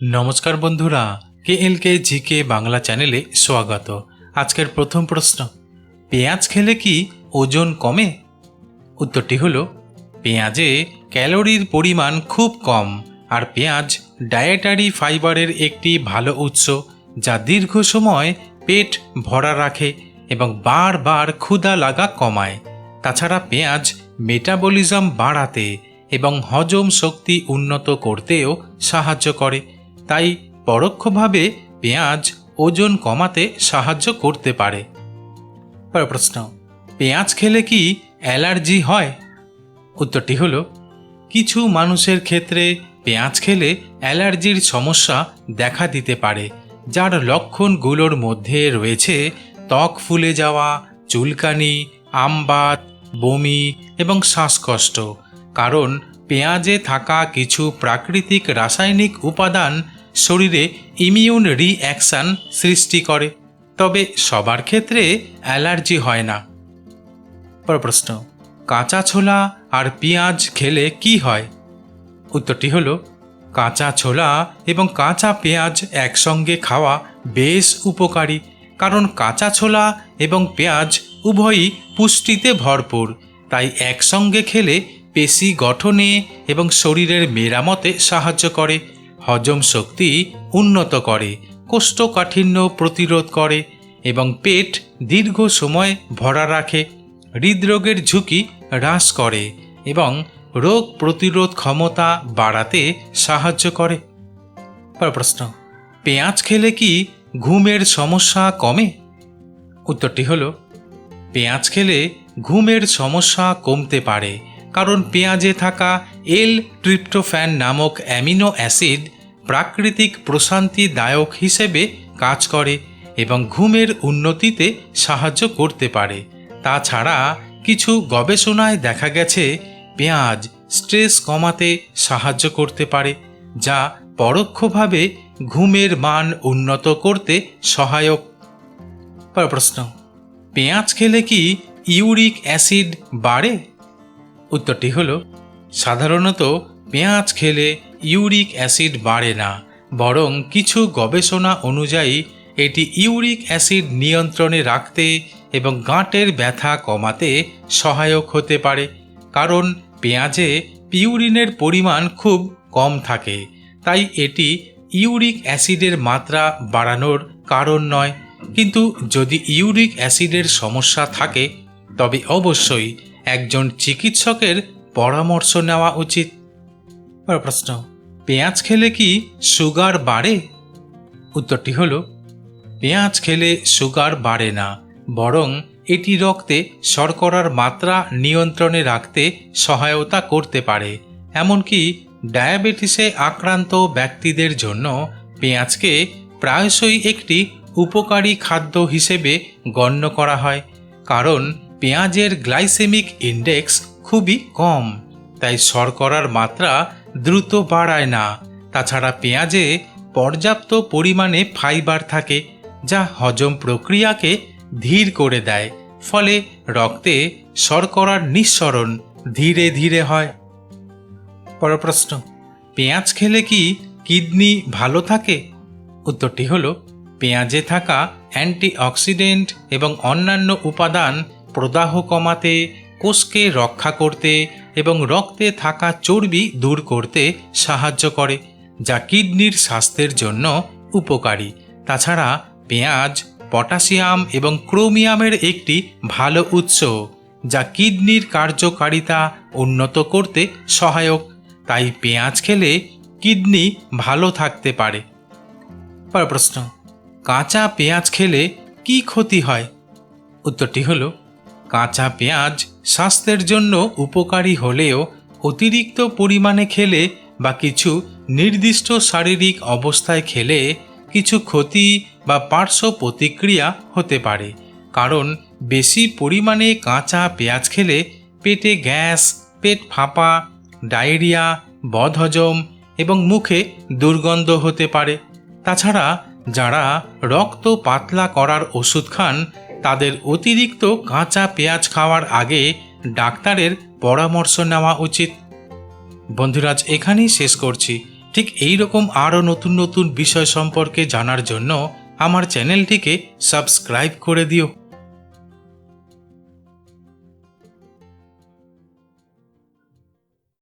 নমস্কার বন্ধুরা, কে এল কে জি কে বাংলা চ্যানেলে স্বাগত। আজকের প্রথম প্রশ্ন, পেঁয়াজ খেলে কি ওজন কমে? উত্তরটি হলো, পেঁয়াজে ক্যালোরির পরিমাণ খুব কম আর পেঁয়াজ ডায়েটারি ফাইবারের একটি ভালো উৎস যা দীর্ঘ সময় পেট ভরা রাখে এবং বারবার ক্ষুধা লাগা কমায়। তাছাড়া পেঁয়াজ মেটাবলিজম বাড়াতে এবং হজম শক্তি উন্নত করতেও সাহায্য করে। তাই পরোক্ষভাবে পেঁয়াজ ওজন কমাতে সাহায্য করতে পারে। প্রশ্ন, পেঁয়াজ খেলে কি অ্যালার্জি হয়? উত্তরটি হলো, কিছু মানুষের ক্ষেত্রে পেঁয়াজ খেলে অ্যালার্জির সমস্যা দেখা দিতে পারে, যার লক্ষণগুলোর মধ্যে রয়েছে ত্বক ফুলে যাওয়া, চুলকানি, আমবাত, বমি এবং শ্বাসকষ্ট। কারণ পেঁয়াজে থাকা কিছু প্রাকৃতিক রাসায়নিক উপাদান শরীরে ইমিউন রিঅ্যাকশন সৃষ্টি করে। তবে সবার ক্ষেত্রে অ্যালার্জি হয় না। প্রশ্ন, কাঁচা ছোলা আর পেঁয়াজ খেলে কি হয়? উত্তরটি হলো, কাঁচা ছোলা এবং কাঁচা পেঁয়াজ একসঙ্গে খাওয়া বেশ উপকারী, কারণ কাঁচা ছোলা এবং পেঁয়াজ উভয়ই পুষ্টিতে ভরপুর, তাই একসঙ্গে খেলে পেশি গঠনে এবং শরীরের মেরামতে সাহায্য করে। হজম শক্তি উন্নত করে, কোষ্ঠকাঠিন্য প্রতিরোধ করে এবং পেট দীর্ঘ সময় ভরা রাখে, হৃদরোগের ঝুঁকি হ্রাস করে এবং রোগ প্রতিরোধ ক্ষমতা বাড়াতে সাহায্য করে। প্রশ্ন, পেঁয়াজ খেলে কি ঘুমের সমস্যা কমে? উত্তরটি হলো, পেঁয়াজ খেলে ঘুমের সমস্যা কমতে পারে, কারণ পেঁয়াজে থাকা এল ট্রিপ্টোফ্যান নামক অ্যামিনো অ্যাসিড প্রাকৃতিক প্রশান্তিদায়ক হিসেবে কাজ করে এবং ঘুমের উন্নতিতে সাহায্য করতে পারে। তাছাড়া কিছু গবেষণায় দেখা গেছে, পেঁয়াজ স্ট্রেস কমাতে সাহায্য করতে পারে, যা পরোক্ষভাবে ঘুমের মান উন্নত করতে সহায়ক। প্রশ্ন, পেঁয়াজ খেলে কি ইউরিক অ্যাসিড বাড়ে? উত্তরটি হলো, সাধারণত পেঁয়াজ খেলে ইউরিক অ্যাসিড বাড়ে না, বরং কিছু গবেষণা অনুযায়ী এটি ইউরিক অ্যাসিড নিয়ন্ত্রণে রাখতে এবং গাঁটের ব্যথা কমাতে সহায়ক হতে পারে, কারণ পেঁয়াজে পিউরিনের পরিমাণ খুব কম থাকে, তাই এটি ইউরিক অ্যাসিডের মাত্রা বাড়ানোর কারণ নয়। কিন্তু যদি ইউরিক অ্যাসিডের সমস্যা থাকে, তবে অবশ্যই একজন চিকিৎসকের পরামর্শ নেওয়া উচিত। প্রশ্ন। পেঁয়াজ খেলে কি সুগার বাড়ে? উত্তরটি হলো, পেঁয়াজ খেলে সুগার বাড়ে না, বরং এটি রক্তে শর্করার মাত্রা নিয়ন্ত্রণে রাখতে সহায়তা করতে পারে। এমনকি ডায়াবেটিসে আক্রান্ত ব্যক্তিদের জন্য পেঁয়াজকে প্রায়শই একটি উপকারী খাদ্য হিসেবে গণ্য করা হয়, কারণ পেঁয়াজের গ্লাইসেমিক ইন্ডেক্স খুবই কম, তাই শর্করার মাত্রা দ্রুত বাড়ায় না। তাছাড়া পেঁয়াজে পর্যাপ্ত পরিমাণে ফাইবার থাকে, যা হজম প্রক্রিয়াকে ধীর করে দেয়, ফলে রক্তে শর্করার নিঃসরণ ধীরে ধীরে হয়। পরের প্রশ্ন, পেঁয়াজ খেলে কি কিডনি ভালো থাকে? উত্তরটি হলো, পেঁয়াজে থাকা অ্যান্টিঅক্সিডেন্ট এবং অন্যান্য উপাদান প্রদাহ কমাতে, কোষকে রক্ষা করতে এবং রক্তে থাকা চর্বি দূর করতে সাহায্য করে, যা কিডনির স্বাস্থ্যের জন্য উপকারী। তাছাড়া পেঁয়াজ, পটাশিয়াম এবং ক্রোমিয়ামের একটি ভালো উৎস, যা কিডনির কার্যকারিতা উন্নত করতে সহায়ক। তাই পেঁয়াজ খেলে কিডনি ভালো থাকতে পারে। পরের প্রশ্ন, কাঁচা পেঁয়াজ খেলে কি ক্ষতি হয়? উত্তরটি হলো কাঁচা পেঁয়াজ স্বাস্থ্যের জন্য উপকারী হলেও অতিরিক্ত পরিমাণে খেলে বা কিছু নির্দিষ্ট শারীরিক অবস্থায় খেলে কিছু ক্ষতি বা পার্শ্ব প্রতিক্রিয়া হতে পারে। কারণ বেশি পরিমাণে কাঁচা পেঁয়াজ খেলে পেটে গ্যাস, পেট ফাঁপা, ডায়রিয়া, বদহজম এবং মুখে দুর্গন্ধ হতে পারে। তাছাড়া যারা রক্ত পাতলা করার ওষুধ খান তাদের অতিরিক্ত কাঁচা পেঁয়াজ খাওয়ার আগে ডাক্তারের পরামর্শ নেওয়া উচিত। বন্ধুরাজ এখানেই শেষ করছি। ঠিক এই রকম আরও নতুন নতুন বিষয় সম্পর্কে জানার জন্য আমার চ্যানেলটিকে সাবস্ক্রাইব করে দিও।